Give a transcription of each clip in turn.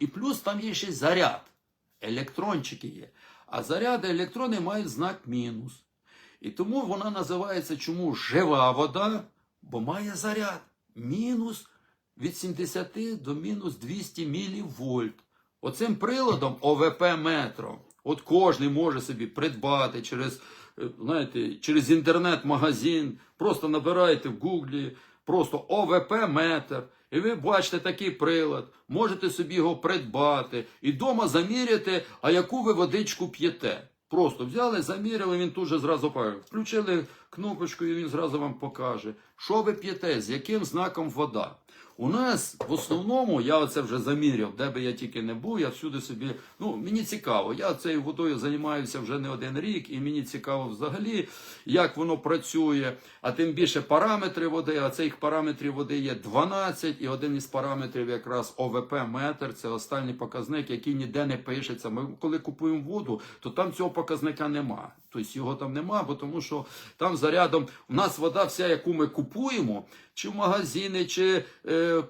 І плюс там є ще заряд. Електрончики є. А заряди електрони мають знак мінус. І тому вона називається чому жива вода, бо має заряд. Мінус від 70 до мінус 200 мілівольт. Оцим приладом ОВП метром. От кожен може собі придбати через, е, знаєте, через інтернет-магазин. Просто набирайте в гуглі просто ОВП метр. І ви бачите такий прилад, можете собі його придбати і вдома заміряти, а яку ви водичку п'єте. Просто взяли, заміряли, він тут же зразу. Включили кнопочку, і він зразу вам покаже, що ви п'єте, з яким знаком вода. У нас в основному, я це вже заміряв, де би я тільки не був, я всюди собі, ну мені цікаво, я цією водою займаюся вже не один рік, і мені цікаво взагалі, як воно працює, а тим більше параметри води, а цих параметрів води є 12, і один із параметрів якраз ОВП метр, це останній показник, який ніде не пишеться. Ми коли купуємо воду, то там цього показника нема. Тобто його там нема, бо тому що там зарядом у нас вода, вся, яку ми купуємо, чи в магазині, чи е,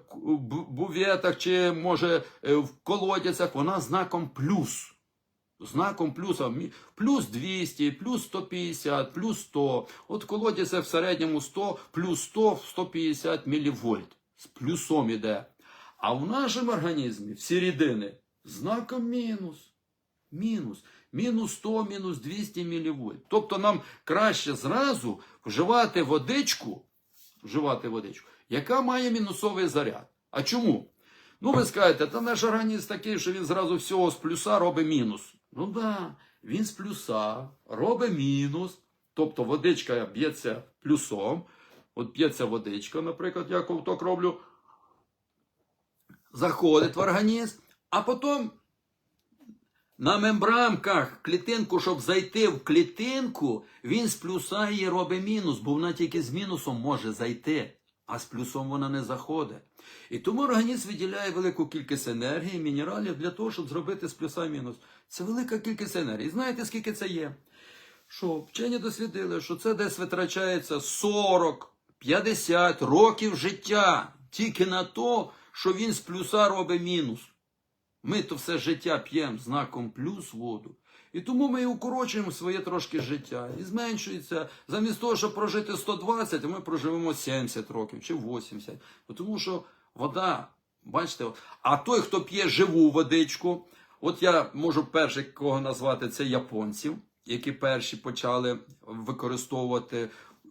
буветах, чи може е, в колодязях, вона знаком плюс. Знаком плюса плюс 200, плюс 150, плюс 100. От колодязь в середньому 100, плюс 100, 150 мілівольт. З плюсом іде. А в нашому організмі всі рідини знаком мінус. Мінус. Мінус 100, мінус 200 мілівольт. Тобто нам краще зразу вживати водичку, вживати водичку, яка має мінусовий заряд. А чому? Ну, ви скажете, та наш організм такий, що він зразу всього з плюса робить мінус. Ну да, він з плюса робить мінус. Тобто водичка б'ється плюсом. От б'ється водичка, наприклад, я ковток роблю. Заходить в організм, а потім на мембрамках клітинку, щоб зайти в клітинку, він з плюса її робить мінус, бо вона тільки з мінусом може зайти, а з плюсом вона не заходить. І тому організм виділяє велику кількість енергії, мінералів для того, щоб зробити з плюса мінус. Це велика кількість енергії. Знаєте, скільки це є? Що вчені дослідили, що це десь витрачається 40-50 років життя тільки на то, що він з плюса робить мінус. Ми то все життя п'ємо знаком плюс воду. І тому ми і укорочуємо своє трошки життя. І зменшується. Замість того, щоб прожити 120, ми проживемо 70 років чи 80. Тому що вода, бачите, а той, хто п'є живу водичку, от я можу перший кого назвати, це японців, які перші почали використовувати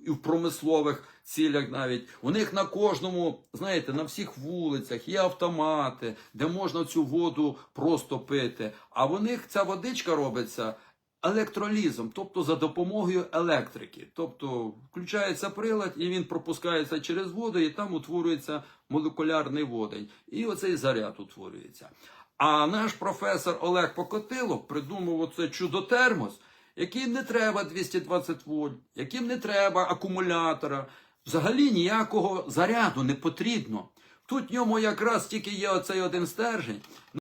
і в промислових цілях навіть. У них на кожному, знаєте, на всіх вулицях є автомати, де можна цю воду просто пити. А в них ця водичка робиться електролізом, тобто за допомогою електрики. Тобто включається прилад і він пропускається через воду, і там утворюється молекулярний водень. І оцей заряд утворюється. А наш професор Олег Покотилов придумав оце чудо-термос, яким не треба 220 вольт, яким не треба акумулятора. Взагалі ніякого заряду не потрібно. Тут в ньому якраз тільки є оцей один стержень.